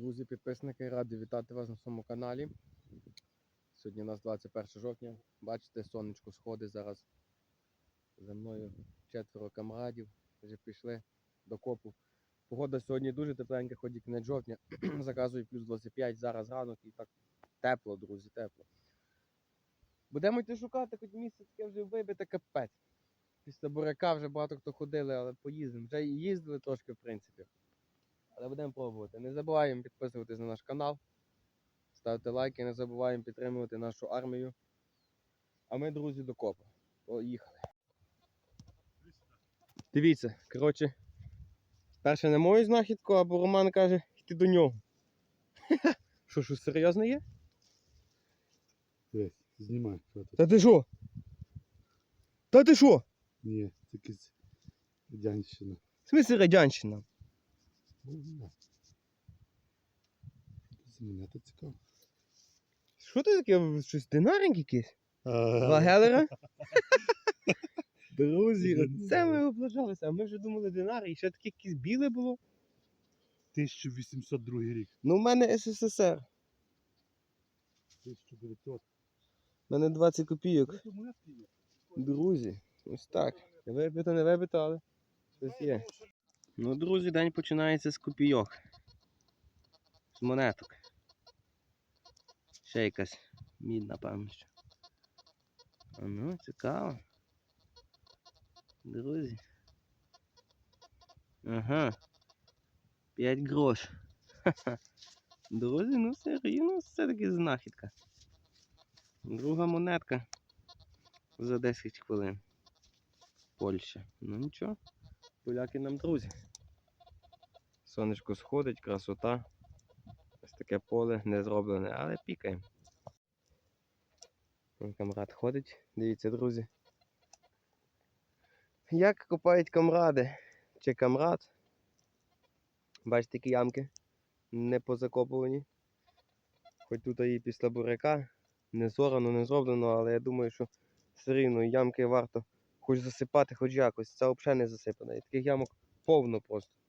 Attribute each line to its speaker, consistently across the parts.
Speaker 1: Друзі, підписники, радий вітати вас на своєму каналі. Сьогодні у нас 21 жовтня. Бачите, сонечко сходить зараз. За мною четверо камрадів. Вже пішли до копу. Погода сьогодні дуже тепленька, хоч і кінець жовтня. Заказую плюс 25 зараз ранок і так тепло, друзі, тепло. Будемо йти шукати, хоч місце таке вже вибите капець. Після буряка вже багато хто ходили, але поїздимо. Вже їздили трошки, в принципі. Але будемо пробувати. Не забуваємо підписуватись на наш канал, ставити лайки, не забуваємо підтримувати нашу армію. А ми, друзі, до копа. Поїхали. Дивіться, коротше, перше не мою знахідку, або Роман каже, йти до нього. Що, що серйозно є?
Speaker 2: Дивись, знімай, що.
Speaker 1: Та ти що? Та ти що?
Speaker 2: Ні, це якась радянщина.
Speaker 1: В смысле радянщина?
Speaker 2: Ну, Це мене то цікаво.
Speaker 1: Що це таке? Щось динарик якийсь? Два Гелера? Друзі,
Speaker 2: не
Speaker 1: оце
Speaker 2: знаю.
Speaker 1: ми облажалися, а ми вже думали динари, і ще таке якесь біле було.
Speaker 2: 1802 рік.
Speaker 1: Ну, в мене СССР.
Speaker 2: 1900.
Speaker 1: У мене 20 копійок.
Speaker 2: Це.
Speaker 1: Друзі, ось так. Вибито, не вибито, але щось є. Ну, друзі, день починається з копійок. З монеток. Ще якась мід, напевно. що. А ну, цікаво. Друзі. Ага. 5 грош. Ха-ха. Друзі, ну все рівно все-таки знахідка. Друга монетка за 10 хвилин. Польща. Ну нічого. Поляки нам друзі. Сонечко сходить, красота. Ось таке поле не зроблене, але пікаємо. Камрад ходить, дивіться, друзі. Як копають камради чи камрад. Бачите, такі ямки не позакопувані. Хоч тут і після буряка не зорано, не зроблено, але я думаю, що все рівно ямки варто хоч засипати, хоч якось. Це взагалі не засипано. І таких ямок повно просто.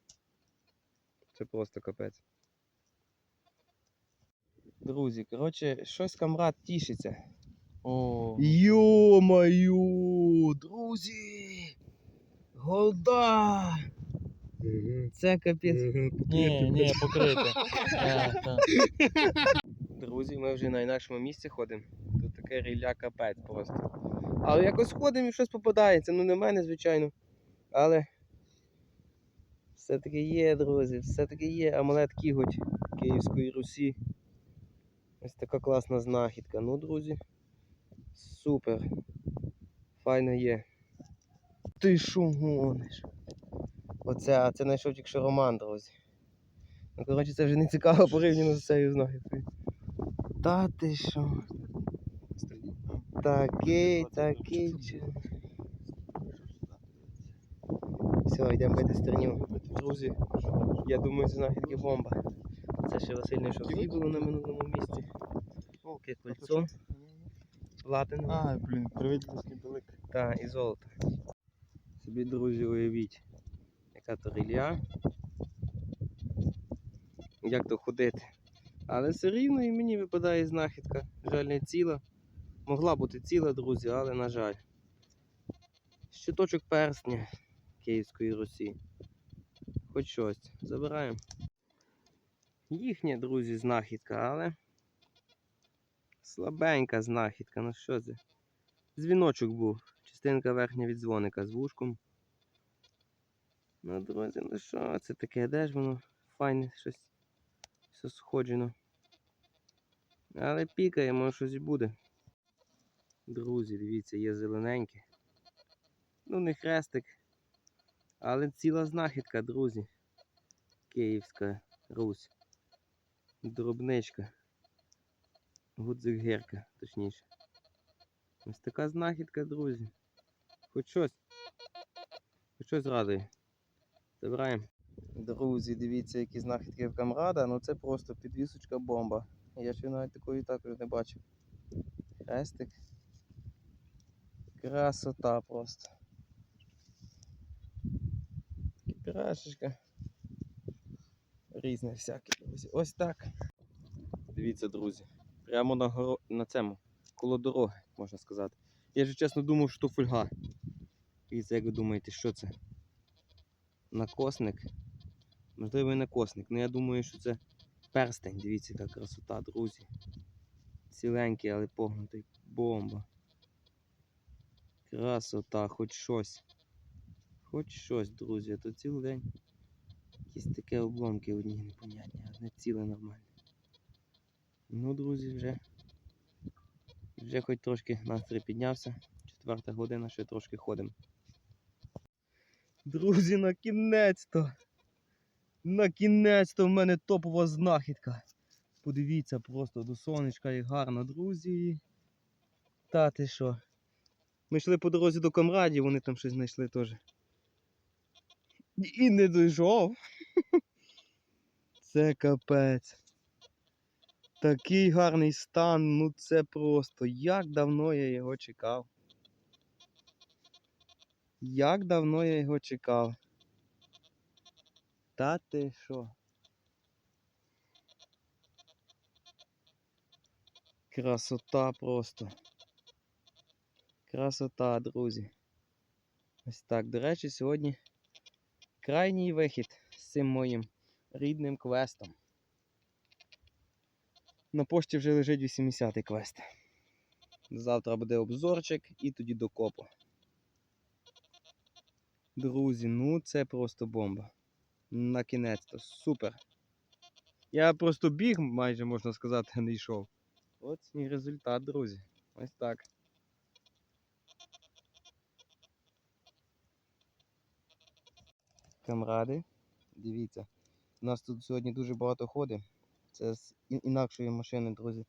Speaker 1: Це просто капець. Друзі, коротше, щось камрад тішиться.
Speaker 3: О,
Speaker 1: Йо-маю, друзі! Голда! Це капець.
Speaker 3: Ні, ні, покрите.
Speaker 1: Друзі, ми вже на інакшому місці ходимо. Тут таке рілля капець просто. Але якось ходимо і щось попадається. Ну не в мене, звичайно. Але все-таки є, друзі, все-таки є амулет Кіготь Київської Русі. Ось така класна знахідка. Ну, друзі. Супер. Файно є. Ти що гониш? Оце, а це знайшов тільки Роман, друзі. Ну, коротше, це вже не цікаво порівняно з цією знахідкою. Та ти що? Такий, такий. Все, йдемо бити стерню. Друзі, я думаю, це знахідки бомба. Це ще Василь знайшов дві було на минулому місці. Таке кольцо. Платинове.
Speaker 3: А, блін, правительський далек.
Speaker 1: Та, і золото. Собі, друзі, уявіть, яка то рілля. Як то ходити. Але все рівно і мені випадає знахідка. Жаль, не ціла. Могла бути ціла, друзі, але на жаль. Щиточок перстня Київської Русі. Хоч щось. Забираємо. Їхня, друзі, знахідка, але слабенька знахідка. Ну що це? Дзвіночок був. Частинка верхня від дзвоника з вушком. Ну, друзі, ну що це таке? Де ж воно? Файне щось. Все сходжено. Але пікає, може щось і буде. Друзі, дивіться, є зелененьке. Ну, не хрестик. Але ціла знахідка, друзі. Київська Русь. Дробничка. Гудзик герка, точніше. Ось така знахідка, друзі. Хоч щось. Хоч щось радує. Забираємо. Друзі, дивіться, які знахідки в камрада. Ну це просто підвісочка бомба. Я ще навіть такої також не бачив. Хрестик. Красота просто. Пірашечка. Різне всяке. Ось, ось так. Дивіться, друзі. Прямо на, горо... на цьому, коло дороги, можна сказати. Я ж чесно думав, що то фольга. Дивіться, як ви думаєте, що це? Накосник. Можливо, і накосник. але я думаю, що це перстень. Дивіться, яка красота, друзі. Ціленький, але погнутий. Бомба. Красота, хоч щось. Хоч щось, друзі, а то цілий день. Якісь такі обломки одні непонятні, не ціле нормальне. Ну, друзі, вже. Вже хоч трошки настрій піднявся. Четверта година, ще трошки ходимо. Друзі, на кінець-то! На кінець-то в мене топова знахідка. Подивіться просто до сонечка як гарно, друзі. Та ти що? Ми йшли по дорозі до камрадів, вони там щось знайшли теж. І не дійшов. Це капець. Такий гарний стан, ну це просто. Як давно я його чекав. Як давно я його чекав. Та ти що? Красота просто. Красота, друзі. Ось так. До речі, сьогодні крайній вихід з цим моїм рідним квестом. На пошті вже лежить 80-й квест. Завтра буде обзорчик і тоді до копу. Друзі, ну це просто бомба. На кінець-то супер. Я просто біг, майже можна сказати, не йшов. От і результат, друзі. Ось так. Камради, дивіться. У нас тут сьогодні дуже багато ходить. Це з інакшої машини, друзі.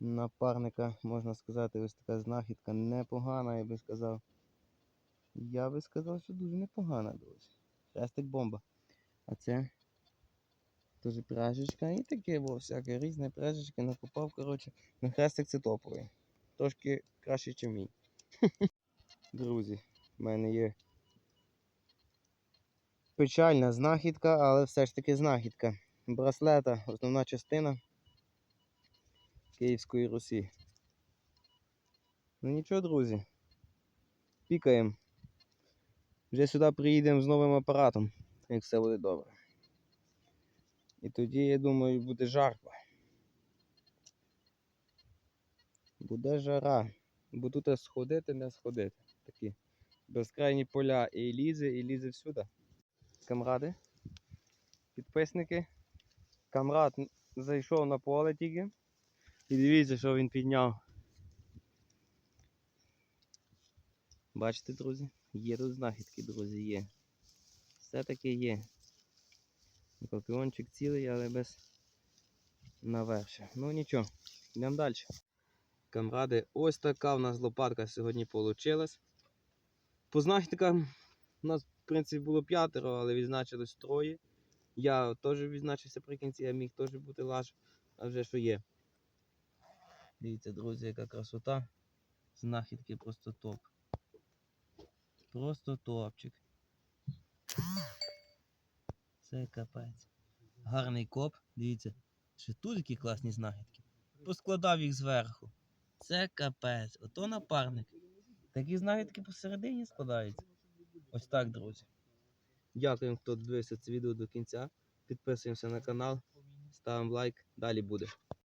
Speaker 1: Напарника, можна сказати, ось така знахідка непогана, я би сказав. Я би сказав, що дуже непогана, друзі. Хрестик бомба. А це теж пряжечка і таке, бо всяке різне пряжечки накопав, коротше. На хрестик це топовий. Трошки краще, ніж мій. Друзі, в мене є печальна знахідка, але все ж таки знахідка. Браслета, основна частина Київської Русі. Ну нічого, друзі. Пікаємо. Вже сюди приїдемо з новим апаратом, як все буде добре. І тоді, я думаю, буде жарко. Буде жара. Бо тут сходити, не сходити. Такі безкрайні поля і лізе, і лізе всюди. Камради, підписники. Камрад зайшов на поле тільки. І дивіться, що він підняв. Бачите, друзі? Є тут знахідки, друзі, є. Все-таки є. Скорпіончик цілий, але без навершя. Ну нічого, йдемо далі. Камради, ось така в нас лопатка сьогодні вийшла. По знахідкам у нас, в принципі, було п'ятеро, але відзначилось троє. Я теж відзначився при кінці, я міг теж бути лаж, а вже що є. Дивіться, друзі, яка красота. Знахідки просто топ. Просто топчик. Це капець. Гарний коп. Дивіться, ще тут які класні знахідки. Поскладав їх зверху. Це капець. Ото напарник. Такі знахідки посередині складаються. Ось так, друзі. Дякуємо, хто дивився це відео до кінця. Підписуємося на канал, ставимо лайк, далі буде.